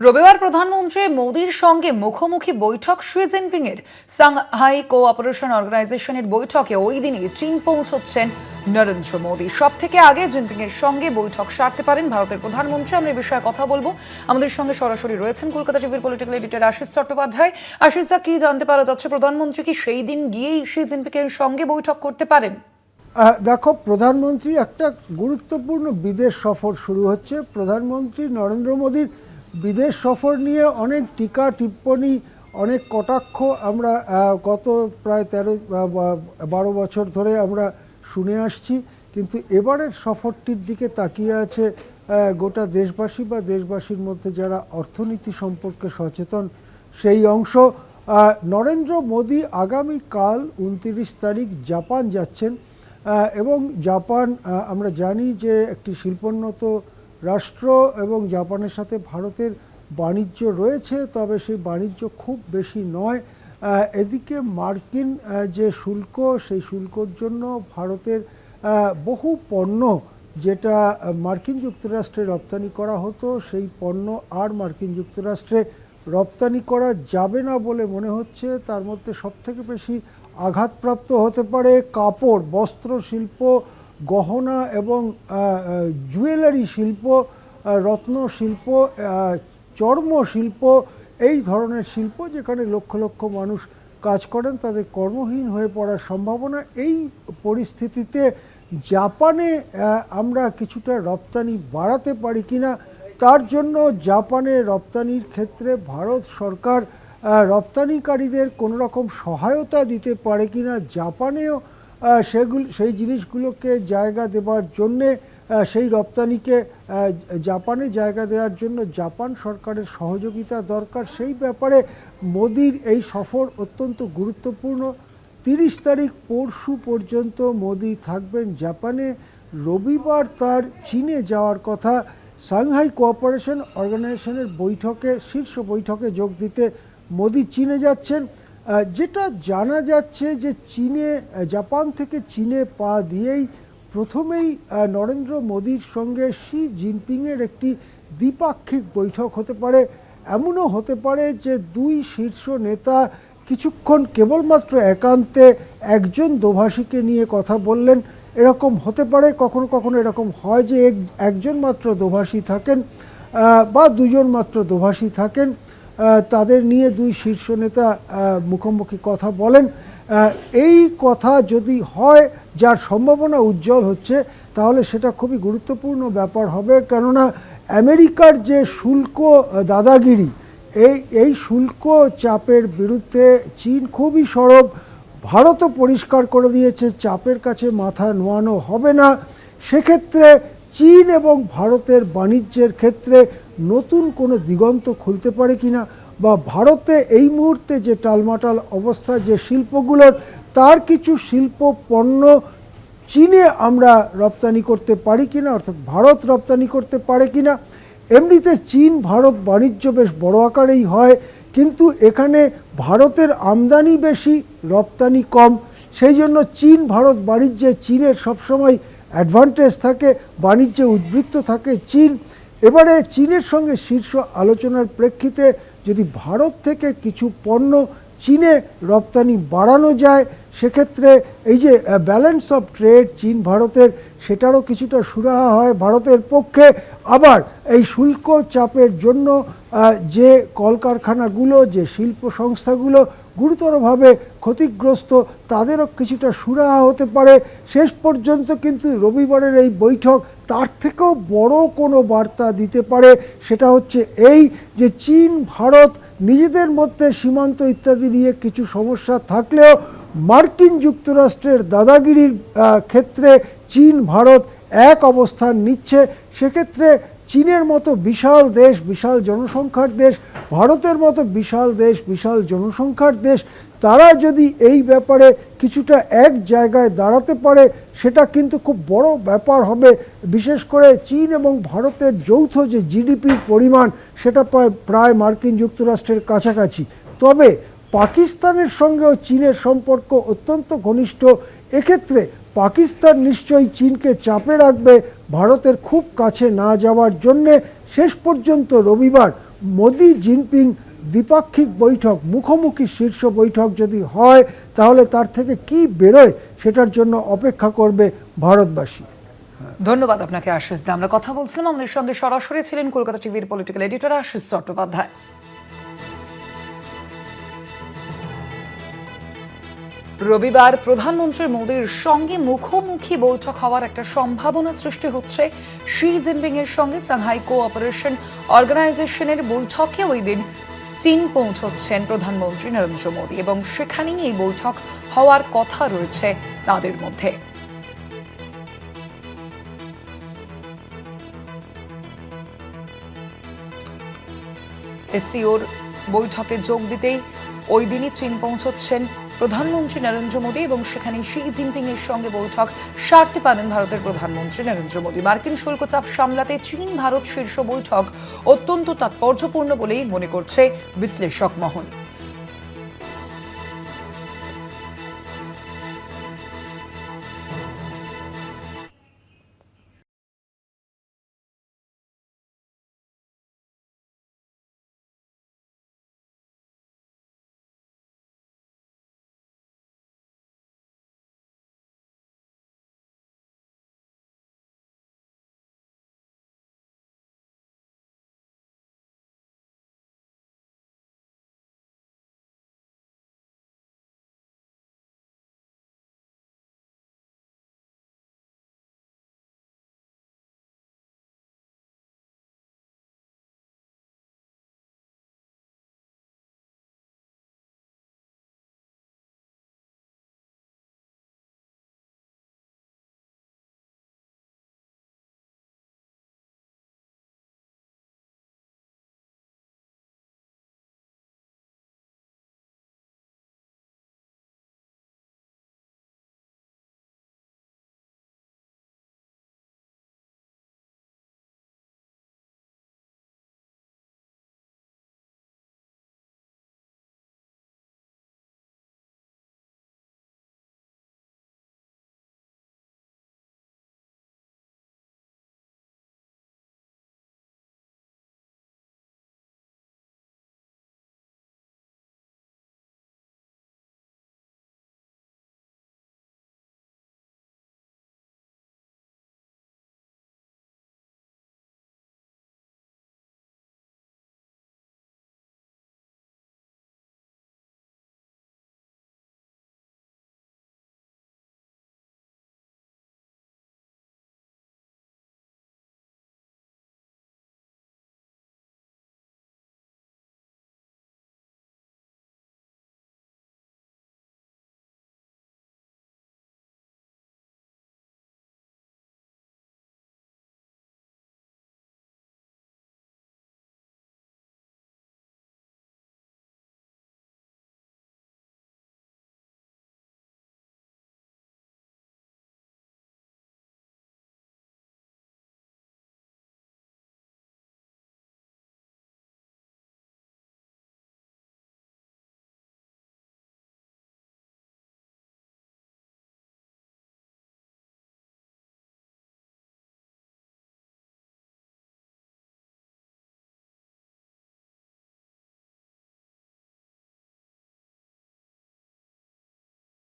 রবিবার প্রধানমন্ত্রী মোদীর সঙ্গে মুখোমুখি বৈঠক শি জিনপিং এর সাংহাই কোঅপারেশন অর্গানাইজেশনের বৈঠকে ওই দিনই চীন পৌঁছচ্ছেন নরেন্দ্র মোদী। সব থেকে আগে জিনপিং এর সঙ্গে বৈঠক সারতে পারেন ভারতের প্রধানমন্ত্রী। আমরা এই বিষয়ে কথা বলব। আমাদের সঙ্গে সরাসরি রয়েছেন কলকাতা টিভির পলিটিক্যাল এডিটর আশিস চট্টোপাধ্যায়। আশিস দা, কি জানতে পারা যাচ্ছে? প্রধানমন্ত্রী কি সেই দিন গিয়েই শি জিনপিং এর সঙ্গে বৈঠক করতে পারেন? দেখো, প্রধানমন্ত্রী একটা গুরুত্বপূর্ণ বিদেশ সফর শুরু হচ্ছে। প্রধানমন্ত্রী নরেন্দ্র মোদীর বিদেশ সফর নিয়ে অনেক টিকা টিপ্পণী অনেক কটাক্ষ আমরা গত প্রায় তেরো বারো বছর ধরে আমরা শুনে আসছি। কিন্তু এবারের সফরটির দিকে তাকিয়ে আছে গোটা দেশবাসী বা দেশবাসীর মধ্যে যারা অর্থনীতি সম্পর্কে সচেতন, সেই অংশ। নরেন্দ্র মোদী আগামীকাল উনতিরিশ তারিখ জাপান যাচ্ছেন। এবং জাপান আমরা জানি যে একটি শিল্পোন্নত রাষ্ট্র এবং জাপানের সাথে ভারতের বাণিজ্য রয়েছে, তবে সেই বাণিজ্য খুব বেশি নয়। এদিকে মার্কিন যে শুল্ক, সেই শুল্কর জন্য ভারতের বহু পণ্য যেটা মার্কিন যুক্তরাষ্ট্রে রপ্তানি করা হতো, সেই পণ্য আর মার্কিন যুক্তরাষ্ট্রে রপ্তানি করা যাবে না বলে মনে হচ্ছে। তার মধ্যে সবথেকে বেশি আঘাতপ্রাপ্ত হতে পারে কাপড় বস্ত্র শিল্প গহনা এবং জুয়েলারি শিল্প রত্ন শিল্প চর্ম শিল্প, এই ধরনের শিল্প যেখানে লক্ষ লক্ষ মানুষ কাজ করেন, তাদের কর্মহীন হয়ে পড়ার সম্ভাবনা, এই পরিস্থিতিতে জাপানে আমরা কিছুটা রপ্তানি বাড়াতে পারি কিনা, তার জন্য জাপানে রপ্তানির ক্ষেত্রে ভারত সরকার রপ্তানিকারীদের কোনো রকম সহায়তা দিতে পারে কিনা, জাপানেও সেগুলো, সেই জিনিসগুলোকে জায়গা দেবার জন্যে সেই রপ্তানিকে জাপানে জায়গা দেওয়ার জন্য জাপান সরকারের সহযোগিতা দরকার। সেই ব্যাপারে মোদির এই সফর অত্যন্ত গুরুত্বপূর্ণ। তিরিশ তারিখ পরশু পর্যন্ত মোদি থাকবেন জাপানে। রবিবার তার চীনে যাওয়ার কথা। সাংহাই কোঅপারেশন অর্গানাইজেশনের বৈঠকে, শীর্ষ বৈঠকে যোগ দিতে মোদি চীনে যাচ্ছেন। যেটা জানা যাচ্ছে যে চীনে জাপান থেকে চীনে পা দিয়েই প্রথমেই নরেন্দ্র মোদীর সঙ্গে শি জিনপিংয়ের একটি দ্বিপাক্ষিক বৈঠক হতে পারে। এমনও হতে পারে যে দুই শীর্ষ নেতা কিছুক্ষণ কেবলমাত্র একান্তে একজন দোভাষীকে নিয়ে কথা বললেন। এরকম হতে পারে, কখনো কখনো এরকম হয় যে এক- একজন মাত্র দোভাষী থাকেন বা দুজন মাত্র দোভাষী থাকেন। তাদের নিয়ে দুই শীর্ষ নেতা মুখোমুখি কথা বলেন। এই কথা যদি হয়, যার সম্ভাবনা উজ্জ্বল হচ্ছে, তাহলে সেটা খুবই গুরুত্বপূর্ণ ব্যাপার হবে। কেননা আমেরিকার যে শুল্ক দাদাগিরি, এই এই শুল্ক চাপের বিরুদ্ধে চীন খুবই সরব। ভারতও পরিষ্কার করে দিয়েছে, চাপের কাছে মাথা নোয়ানো হবে না। সেক্ষেত্রে চীন এবং ভারতের বাণিজ্যের ক্ষেত্রে নতুন কোনো দিগন্ত খুলতে পারে কিনা বা ভারতে এই মুহূর্তে যে টালমাটাল অবস্থা, যে শিল্পগুলোর, তার কিছু শিল্প পণ্য চীনে আমরা রপ্তানি করতে পারি কিনা, অর্থাৎ ভারত রপ্তানি করতে পারে কিনা, এমনিতে চীন, ভারত বাণিজ্য বেশ বড় আকারেই হয়, কিন্তু এখানে ভারতের আমদানি বেশি, রপ্তানি কম। সেই জন্য চীন, ভারত বাণিজ্যে চীনের সবসময় অ্যাডভান্টেজ থাকে, বাণিজ্যে উদ্বৃত্ত থাকে চীন। এবারে চীনের সঙ্গে শীর্ষ আলোচনার প্রেক্ষিতে যদি ভারত থেকে কিছু পণ্য চীনে রপ্তানি বাড়ানো যায়, সেক্ষেত্রে এই যে ব্যালেন্স অফ ট্রেড চীন ভারতের, সেটারও কিছুটা সুরাহা হয় ভারতের পক্ষে। আবার এই শুল্ক চাপের জন্য যে কলকারখানাগুলো, যে শিল্প সংস্থাগুলো গুরুতরভাবে ক্ষতিগ্রস্ত, তাদেরও কিছুটা সুরাহা হতে পারে। শেষ পর্যন্ত কিন্তু রবিবারের এই বৈঠক তার থেকেও বড় কোনো বার্তা দিতে পারে। সেটা হচ্ছে এই যে চীন, ভারত নিজেদের মধ্যে সীমান্ত ইত্যাদি নিয়ে কিছু সমস্যা থাকলেও মার্কিন যুক্তরাষ্ট্রের দাদাগিরির ক্ষেত্রে চীন, ভারত এক অবস্থান নিচ্ছে। সেক্ষেত্রে চীনের মতো বিশাল দেশ, বিশাল জনসংখ্যার দেশ ভারতের মতো বিশাল দেশ, বিশাল জনসংখ্যার দেশ, তারা যদি এই ব্যাপারে কিছুটা এক জায়গায় দাঁড়াতে পারে, সেটা কিন্তু খুব বড় ব্যাপার হবে। বিশেষ করে চীন এবং ভারতের যৌথ যে জিডিপির পরিমাণ, সেটা প্রায় মার্কিন যুক্তরাষ্ট্রের কাছাকাছি। তবে পাকিস্তানের সঙ্গেও চীনের সম্পর্ক অত্যন্ত ঘনিষ্ঠ। এক্ষেত্রে পাকিস্তান নিশ্চয়ই চীনকে চাপে রাখবে ভারতের খুব কাছে না যাওয়ার জন্যে। শেষ পর্যন্ত রবিবার মোদি জিনপিং দ্বিপাক্ষিক বৈঠক, মুখোমুখি শীর্ষ বৈঠক যদি হয়, তাহলে তার থেকে কি বেরোয় সেটার জন্য অপেক্ষা করবে ভারতবাসী। ধন্যবাদ আপনাকে, আশিস দা। আমরা কথা বলছিলাম আমাদের সঙ্গে সরাসরি ছিলেন কলকাতা টিভির পলিটিক্যাল এডিটর আশিস চট্টোপাধ্যায়। রবিবার প্রধানমন্ত্রী মোদীর সঙ্গে মুখোমুখি বৈঠক হওয়ার একটা সম্ভাবনা সৃষ্টি হচ্ছে। শি জিনপিং এর সঙ্গে সাংহাই কোঅপারেশন অর্গানাইজেশনের বৈঠকে ওই দিন চীন পৌঁছচ্ছেন প্রধানমন্ত্রী নরেন্দ্র মোদী এবং সেখানেই এই বৈঠক হওয়ার কথা রয়েছে তাদের মধ্যে। এসসিওর বৈঠকে যোগ দিতেই ওই দিনই চীন পৌঁছচ্ছেন প্রধানমন্ত্রী নরেন্দ্র মোদী এবং সেখানে শি জিনপিং এর সঙ্গে বৈঠক সারতে পারেন ভারতের প্রধানমন্ত্রী নরেন্দ্র মোদী। মার্কিন শুল্ক চাপ সামলাতে চীন ভারত শীর্ষ বৈঠক অত্যন্ত তাৎপর্যপূর্ণ বলেই মনে করছে বিশ্লেষক মহল।